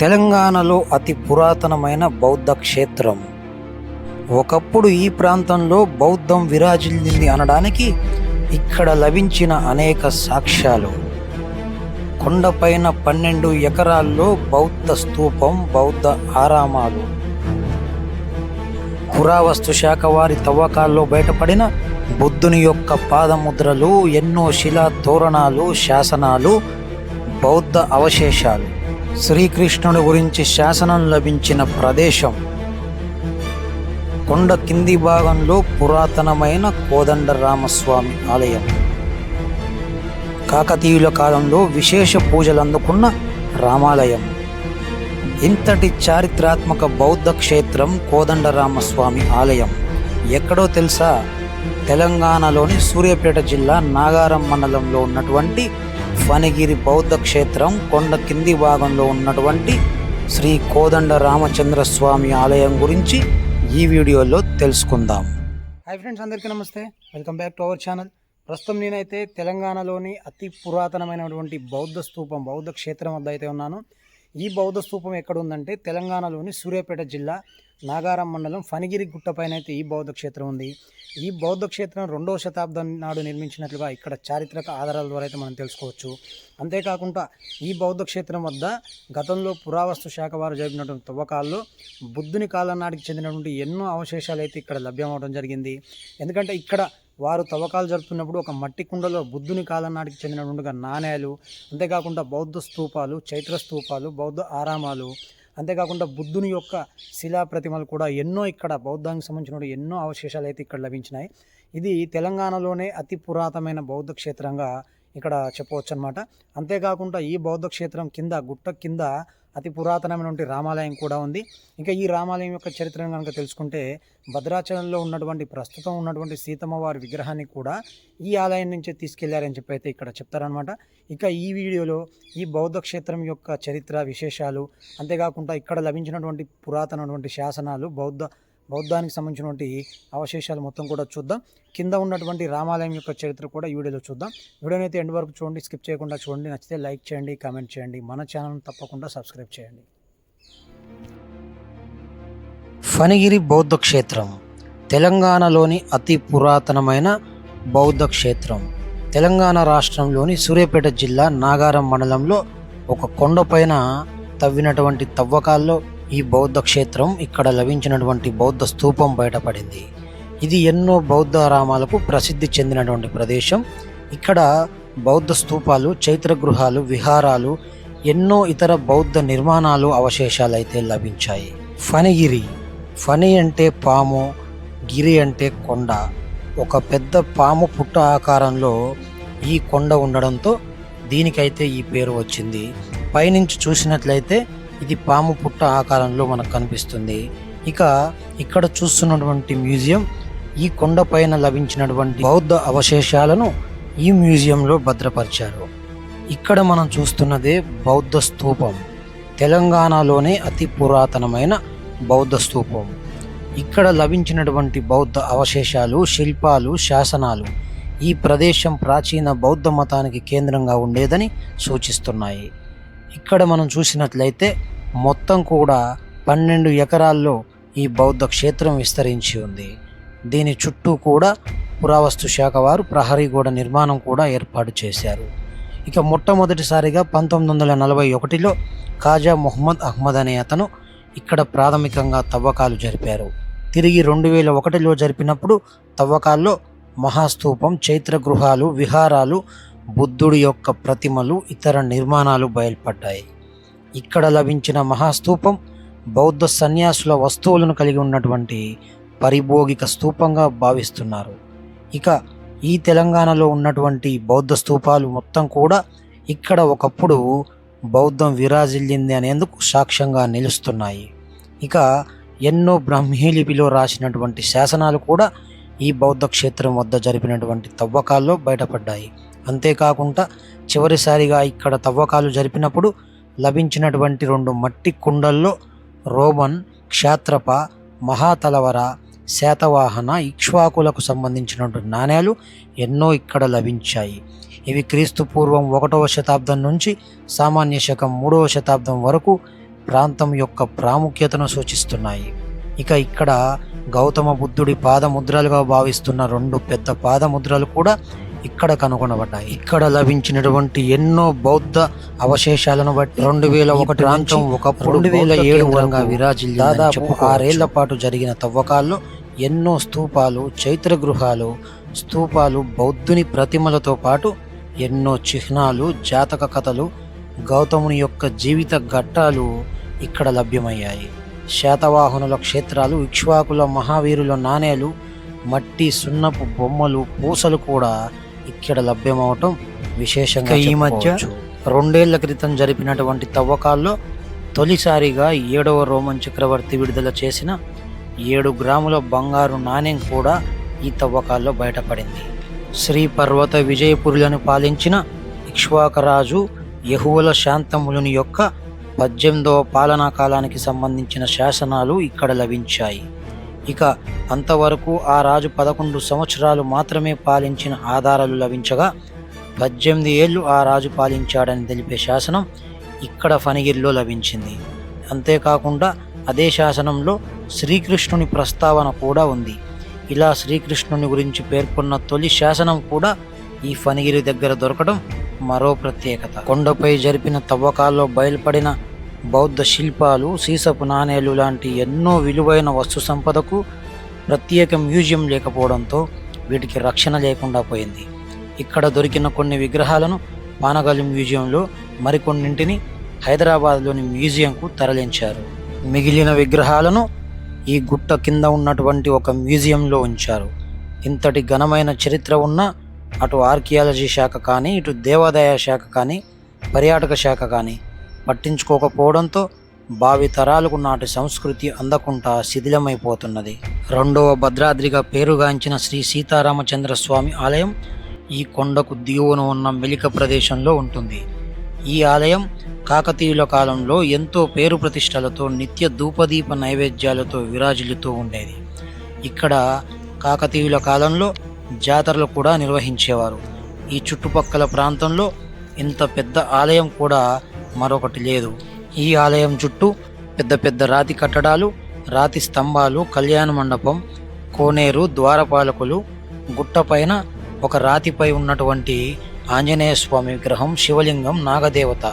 తెలంగాణలో అతి పురాతనమైన బౌద్ధ క్షేత్రం. ఒకప్పుడు ఈ ప్రాంతంలో బౌద్ధం విరాజిల్లింది అనడానికి ఇక్కడ లభించిన అనేక సాక్ష్యాలు. కొండపైన పన్నెండు ఎకరాల్లో బౌద్ధ స్తూపం బౌద్ధ ఆరామాలు. పురావస్తు శాఖ వారి తవ్వకాల్లో బయటపడిన బుద్ధుని యొక్క పాదముద్రలు ఎన్నో శిలా తోరణాలు శాసనాలు బౌద్ధ అవశేషాలు. శ్రీకృష్ణుని గురించి శాసనం లభించిన ప్రదేశం. కొండ కింది భాగంలో పురాతనమైన కోదండరామస్వామి ఆలయం. కాకతీయుల కాలంలో విశేష పూజలు అందుకున్న రామాలయం. ఇంతటి చారిత్రాత్మక బౌద్ధ క్షేత్రం కోదండరామస్వామి ఆలయం. ఎక్కడో తెలుసా? తెలంగాణలోని సూర్యాపేట జిల్లా నాగారం మండలంలో ఉన్నటువంటి ఫణిగిరి బౌద్ధ క్షేత్రం కొండ కింది భాగంలో ఉన్నటువంటి శ్రీ కోదండ రామచంద్ర స్వామి ఆలయం గురించి ఈ వీడియోలో తెలుసుకుందాం. హాయ్ ఫ్రెండ్స్ అందరికీ నమస్తే. Welcome back to our channel. ప్రస్తుతం నేనైతే తెలంగాణలోని అతి పురాతనమైనటువంటి బౌద్ధ స్తూపం బౌద్ధ క్షేత్రం వద్ద అయితే ఉన్నాను. ఈ బౌద్ధ స్తూపం ఎక్కడ ఉందంటే తెలంగాణలోని సూర్యాపేట జిల్లా నాగారం మండలం ఫణిగిరి గుట్టపైన అయితే ఈ బౌద్ధ క్షేత్రం ఉంది. ఈ బౌద్ధ క్షేత్రం రెండవ శతాబ్దం నాడు నిర్మించినట్లుగా ఇక్కడ చారిత్రక ఆధారాల ద్వారా అయితే మనం తెలుసుకోవచ్చు. అంతేకాకుండా ఈ బౌద్ధ క్షేత్రం వద్ద గతంలో పురావస్తు శాఖ వారు జరిపినటువంటి తవ్వకాల్లో బుద్ధుని కాలం నాటికి చెందినటువంటి ఎన్నో అవశేషాలు అయితే ఇక్కడ లభ్యమవడం జరిగింది. ఎందుకంటే ఇక్కడ వారు తవ్వకాలు జరుపుతున్నప్పుడు ఒక మట్టి కుండలో బుద్ధుని కాలం నాటికి చెందినటువంటి నాణేలు అంతేకాకుండా బౌద్ధ స్తూపాలు చైత్ర స్తూపాలు బౌద్ధ ఆరామాలు అంతేకాకుండా బుద్ధుని యొక్క శిలా ప్రతిమలు కూడా ఎన్నో ఇక్కడ బౌద్ధానికి సంబంధించిన ఎన్నో అవశేషాలు అయితే ఇక్కడ లభించినాయి. ఇది తెలంగాణలోనే అతి పురాతనమైన బౌద్ధ క్షేత్రంగా ఇక్కడ చెప్పవచ్చు అనమాట అంతేకాకుండా ఈ బౌద్ధ క్షేత్రం కింద గుట్ట కింద అతి పురాతనమైనటువంటి రామాలయం కూడా ఉంది. ఇంకా ఈ రామాలయం యొక్క చరిత్రను కనుక తెలుసుకుంటే భద్రాచలంలో ఉన్నటువంటి ప్రస్తుతం ఉన్నటువంటి సీతమ్మ వారి విగ్రహాన్ని కూడా ఈ ఆలయం నుంచే తీసుకెళ్ళారని చెప్పి అయితే ఇక్కడ చెప్తారనమాట ఇక ఈ వీడియోలో ఈ బౌద్ధ క్షేత్రం యొక్క చరిత్ర విశేషాలు అంతేకాకుండా ఇక్కడ లభించినటువంటి పురాతనటువంటి శాసనాలు బౌద్ధ బౌద్ధానికి సంబంధించినటువంటి అవశేషాలు మొత్తం కూడా చూద్దాం. కింద ఉన్నటువంటి రామాలయం యొక్క చరిత్ర కూడా ఈ వీడియోలో చూద్దాం. వీడియోనైతే అయితే ఎండ్ వరకు చూడండి స్కిప్ చేయకుండా చూడండి. నచ్చితే లైక్ చేయండి కామెంట్ చేయండి. మన ఛానల్ తప్పకుండా సబ్స్క్రైబ్ చేయండి. ఫణిగిరి బౌద్ధ క్షేత్రం తెలంగాణలోని అతి పురాతనమైన బౌద్ధ క్షేత్రం. తెలంగాణ రాష్ట్రంలోని సూర్యాపేట జిల్లా నాగారం మండలంలో ఒక కొండపైన తవ్వినటువంటి తవ్వకాల్లో ఈ బౌద్ధ క్షేత్రం ఇక్కడ లభించినటువంటి బౌద్ధ స్తూపం బయటపడింది. ఇది ఎన్నో బౌద్ధ రామాలకు ప్రసిద్ధి చెందినటువంటి ప్రదేశం. ఇక్కడ బౌద్ధ స్తూపాలు చైత్ర గృహాలు విహారాలు ఎన్నో ఇతర బౌద్ధ నిర్మాణాలు అవశేషాలు అయితే లభించాయి. ఫనిగిరి ఫని అంటే పాము గిరి అంటే కొండ. ఒక పెద్ద పాము పుట్ట ఆకారంలో ఈ కొండ ఉండడంతో దీనికైతే ఈ పేరు వచ్చింది. పైనుంచి చూసినట్లయితే ఇది పాము పుట్ట ఆకారంలో మనకు కనిపిస్తుంది. ఇక ఇక్కడ చూస్తున్నటువంటి మ్యూజియం ఈ కొండపైన లభించినటువంటి బౌద్ధ అవశేషాలను ఈ మ్యూజియంలో భద్రపరిచారు. ఇక్కడ మనం చూస్తున్నదే బౌద్ధ స్తూపం తెలంగాణలోనే అతి పురాతనమైన బౌద్ధ స్తూపం ఇక్కడ లభించినటువంటి బౌద్ధ అవశేషాలు శిల్పాలు శాసనాలు ఈ ప్రదేశం ప్రాచీన బౌద్ధ మతానికి కేంద్రంగా ఉండేదని సూచిస్తున్నాయి. ఇక్కడ మనం చూసినట్లయితే మొత్తం కూడా పన్నెండు ఎకరాల్లో ఈ బౌద్ధ క్షేత్రం విస్తరించి ఉంది. దీని చుట్టూ కూడా పురావస్తు శాఖ వారు ప్రహరీ గోడ నిర్మాణం కూడా ఏర్పాటు చేశారు. ఇక మొట్టమొదటిసారిగా పంతొమ్మిది వందల నలభై ఒకటిలో ఖాజా మొహమ్మద్ అహ్మద్ అనే అతను ఇక్కడ ప్రాథమికంగా తవ్వకాలు జరిపారు. తిరిగి రెండు వేల ఒకటిలో జరిపినప్పుడు తవ్వకాల్లో మహాస్తూపం చైత్ర గృహాలు విహారాలు బుద్ధుడి యొక్క ప్రతిమలు ఇతర నిర్మాణాలు బయల్పడ్డాయి. ఇక్కడ లభించిన మహాస్తూపం బౌద్ధ సన్యాసుల వస్తువులను కలిగి ఉన్నటువంటి పరిభోగిక స్తూపంగా భావిస్తున్నారు. ఇక ఈ తెలంగాణలో ఉన్నటువంటి బౌద్ధ స్తూపాలు మొత్తం కూడా ఇక్కడ ఒకప్పుడు బౌద్ధం విరాజిల్లింది అనేందుకు సాక్ష్యంగా నిలుస్తున్నాయి. ఇక ఎన్నో బ్రహ్మీ లిపిలో రాసినటువంటి శాసనాలు కూడా ఈ బౌద్ధ క్షేత్రం వద్ద జరిపినటువంటి తవ్వకాల్లో బయటపడ్డాయి. అంతేకాకుండా చివరిసారిగా ఇక్కడ తవ్వకాలు జరిపినప్పుడు లభించినటువంటి రెండు మట్టి కుండల్లో రోమన్ క్షాత్రప మహాతలవర శాతవాహన ఇక్ష్వాకులకు సంబంధించినటువంటి నాణేలు ఎన్నో ఇక్కడ లభించాయి. ఇవి క్రీస్తు పూర్వం ఒకటవ శతాబ్దం నుంచి సామాన్య శకం మూడవ శతాబ్దం వరకు ప్రాంతం యొక్క ప్రాముఖ్యతను సూచిస్తున్నాయి. ఇక ఇక్కడ గౌతమ బుద్ధుడి పాదముద్రలుగా భావిస్తున్న రెండు పెద్ద పాదముద్రలు కూడా ఇక్కడ కనుగొనబడ్డాయి. ఇక్కడ లభించినటువంటి ఎన్నో బౌద్ధ అవశేషాలను బట్టి రెండు వేల ఒకటి ప్రాంతం ఒకప్పుడు రెండు వేల ఏడు వరంగా విరాజిల్లి దాదాపు ఆరేళ్ళ పాటు జరిగిన తవ్వకాల్లో ఎన్నో స్తూపాలు చైత్ర గృహాలు స్తూపాలు బౌద్ధుని ప్రతిమలతో పాటు ఎన్నో చిహ్నాలు జాతక కథలు గౌతముని యొక్క జీవిత ఘట్టాలు ఇక్కడ లభ్యమయ్యాయి. శాతవాహనుల క్షేత్రాలు ఇక్ష్వాకుల మహావీరుల నాణేలు మట్టి సున్నపు బొమ్మలు పూసలు కూడా ఇక్కడ లభ్యమవటం విశేషంగా ఈ మధ్య రెండేళ్ళ క్రితం జరిపినటువంటి తవ్వకాల్లో తొలిసారిగా ఏడవ రోమన్ చక్రవర్తి విడుదల చేసిన ఏడు గ్రాముల బంగారు నాణ్యం కూడా ఈ తవ్వకాల్లో బయటపడింది. శ్రీ పర్వత విజయపురులను పాలించిన ఇక్ష్వాకరాజు యహువుల శాంతములుని యొక్క పద్దెనిమిదవ పాలనా కాలానికి సంబంధించిన శాసనాలు ఇక్కడ లభించాయి. ఇక అంతవరకు ఆ రాజు పదకొండు సంవత్సరాలు మాత్రమే పాలించిన ఆధారాలు లభించగా పద్దెనిమిది ఏళ్ళు ఆ రాజు పాలించాడని తెలిపే శాసనం ఇక్కడ ఫణిగిరిలో లభించింది. అంతేకాకుండా అదే శాసనంలో శ్రీకృష్ణుని ప్రస్తావన కూడా ఉంది. ఇలా శ్రీకృష్ణుని గురించి పేర్కొన్న తొలి శాసనం కూడా ఈ ఫణిగిరి దగ్గర దొరకడం మరో ప్రత్యేకత. కొండపై జరిపిన తవ్వకాల్లో బయలుపడిన బౌద్ధ శిల్పాలు సీసపు నాణేలు లాంటి ఎన్నో విలువైన వస్తు సంపదకు ప్రత్యేక మ్యూజియం లేకపోవడంతో వీటికి రక్షణ లేకుండా పోయింది. ఇక్కడ దొరికిన కొన్ని విగ్రహాలను పానగల్లి మ్యూజియంలో మరికొన్నింటిని హైదరాబాద్లోని మ్యూజియంకు తరలించారు. మిగిలిన విగ్రహాలను ఈ గుట్ట కింద ఉన్నటువంటి ఒక మ్యూజియంలో ఉంచారు. ఇంతటి ఘనమైన చరిత్ర ఉన్న అటు ఆర్కియాలజీ శాఖ కానీ ఇటు దేవాదాయ శాఖ కానీ పర్యాటక శాఖ కానీ పట్టించుకోకపోవడంతో భావి తరాలకు నాటి సంస్కృతి అందకుండా శిథిలమైపోతున్నది. రెండవ భద్రాద్రిగా పేరుగాంచిన శ్రీ సీతారామచంద్ర స్వామి ఆలయం ఈ కొండకు దిగువన ఉన్న మెలిక ప్రదేశంలో ఉంటుంది. ఈ ఆలయం కాకతీయుల కాలంలో ఎంతో పేరు ప్రతిష్టలతో నిత్య ధూపదీప నైవేద్యాలతో విరాజిల్లుతూ ఉండేది. ఇక్కడ కాకతీయుల కాలంలో జాతరలు కూడా నిర్వహించేవారు. ఈ చుట్టుపక్కల ప్రాంతంలో ఇంత పెద్ద ఆలయం కూడా మరొకటి లేదు. ఈ ఆలయం చుట్టూ పెద్ద పెద్ద రాతి కట్టడాలు రాతి స్తంభాలు కళ్యాణ మండపం కోనేరు ద్వారపాలకులు గుట్టపైన ఒక రాతిపై ఉన్నటువంటి ఆంజనేయ స్వామి విగ్రహం శివలింగం నాగదేవత.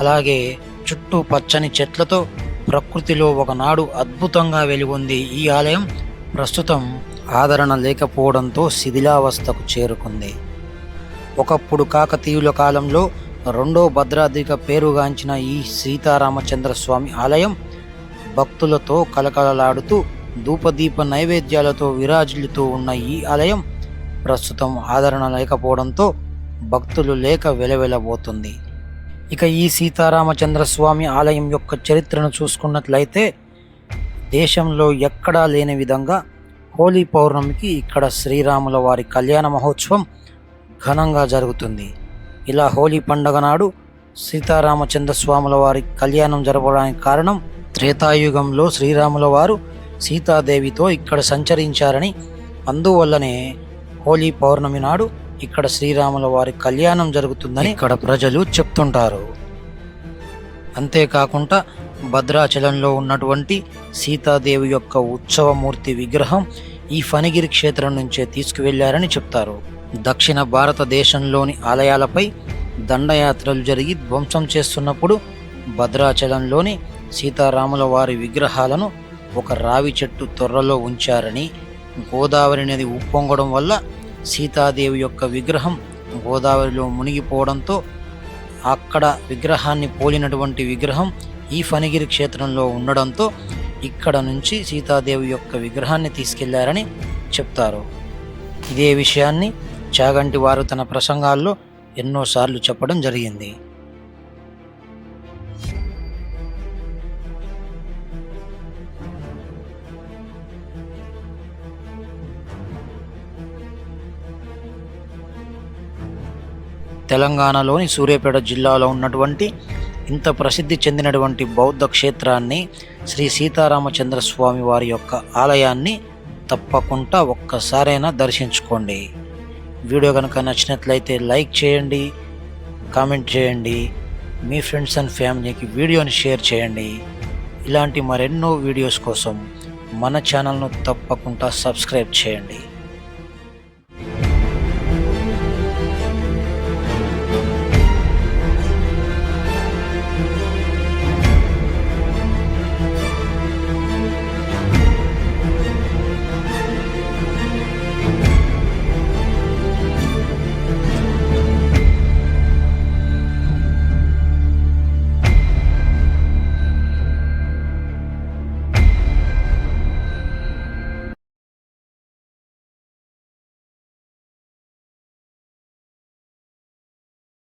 అలాగే చుట్టూ పచ్చని చెట్లతో ప్రకృతిలో ఒకనాడు అద్భుతంగా వెలుగొంది ఈ ఆలయం ప్రస్తుతం ఆదరణ లేకపోవడంతో శిథిలావస్థకు చేరుకుంది. ఒకప్పుడు కాకతీయుల కాలంలో రెండో భద్రాద్రిగా పేరుగాంచిన ఈ సీతారామచంద్ర స్వామి ఆలయం భక్తులతో కలకలలాడుతూ ధూపదీప నైవేద్యాలతో విరాజిల్లుతూ ఉన్న ఈ ఆలయం ప్రస్తుతం ఆదరణ లేకపోవడంతో భక్తులు లేక వెలవెలబోతుంది. ఇక ఈ సీతారామచంద్ర స్వామి ఆలయం యొక్క చరిత్రను చూసుకున్నట్లయితే దేశంలో ఎక్కడా లేని విధంగా హోలీ పౌర్ణమికి ఇక్కడ శ్రీరాముల వారి కళ్యాణ మహోత్సవం ఘనంగా జరుగుతుంది. ఇలా హోలీ పండగ నాడు సీతారామచంద్ర స్వాముల వారి కళ్యాణం జరపడానికి కారణం త్రేతాయుగంలో శ్రీరాముల వారు సీతాదేవితో ఇక్కడ సంచరించారని అందువల్లనే హోలీ పౌర్ణమి నాడు ఇక్కడ శ్రీరాముల వారి కళ్యాణం జరుగుతుందని ఇక్కడ ప్రజలు చెప్తుంటారు. అంతేకాకుండా భద్రాచలంలో ఉన్నటువంటి సీతాదేవి యొక్క ఉత్సవమూర్తి విగ్రహం ఈ ఫణిగిరి క్షేత్రం నుంచే తీసుకువెళ్ళారని చెప్తారు. దక్షిణ భారతదేశంలోని ఆలయాలపై దండయాత్రలు జరిగి ధ్వంసం చేస్తున్నప్పుడు భద్రాచలంలోని సీతారాముల వారి విగ్రహాలను ఒక రావి చెట్టు తొర్రలో ఉంచారని గోదావరి నది ఉప్పొంగడం వల్ల సీతాదేవి యొక్క విగ్రహం గోదావరిలో మునిగిపోవడంతో అక్కడ విగ్రహాన్ని పోలినటువంటి విగ్రహం ఈ ఫణిగిరి క్షేత్రంలో ఉండడంతో ఇక్కడ నుంచి సీతాదేవి యొక్క విగ్రహాన్ని తీసుకెళ్ళారని చెప్తారు. ఇదే విషయాన్ని చాగంటి వారు తన ప్రసంగాల్లో ఎన్నోసార్లు చెప్పడం జరిగింది. తెలంగాణలోని సూర్యాపేట జిల్లాలో ఉన్నటువంటి ఇంత ప్రసిద్ధి చెందినటువంటి బౌద్ధ క్షేత్రాన్ని శ్రీ సీతారామచంద్ర స్వామి వారి యొక్క ఆలయాన్ని తప్పకుండా ఒక్కసారైనా దర్శించుకోండి. వీడియో కనుక నచ్చినట్లయితే లైక్ చేయండి కామెంట్ చేయండి మీ ఫ్రెండ్స్ అండ్ ఫ్యామిలీకి వీడియోని షేర్ చేయండి. ఇలాంటి మరెన్నో వీడియోస్ కోసం మన ఛానల్ను తప్పకుండా సబ్స్క్రైబ్ చేయండి.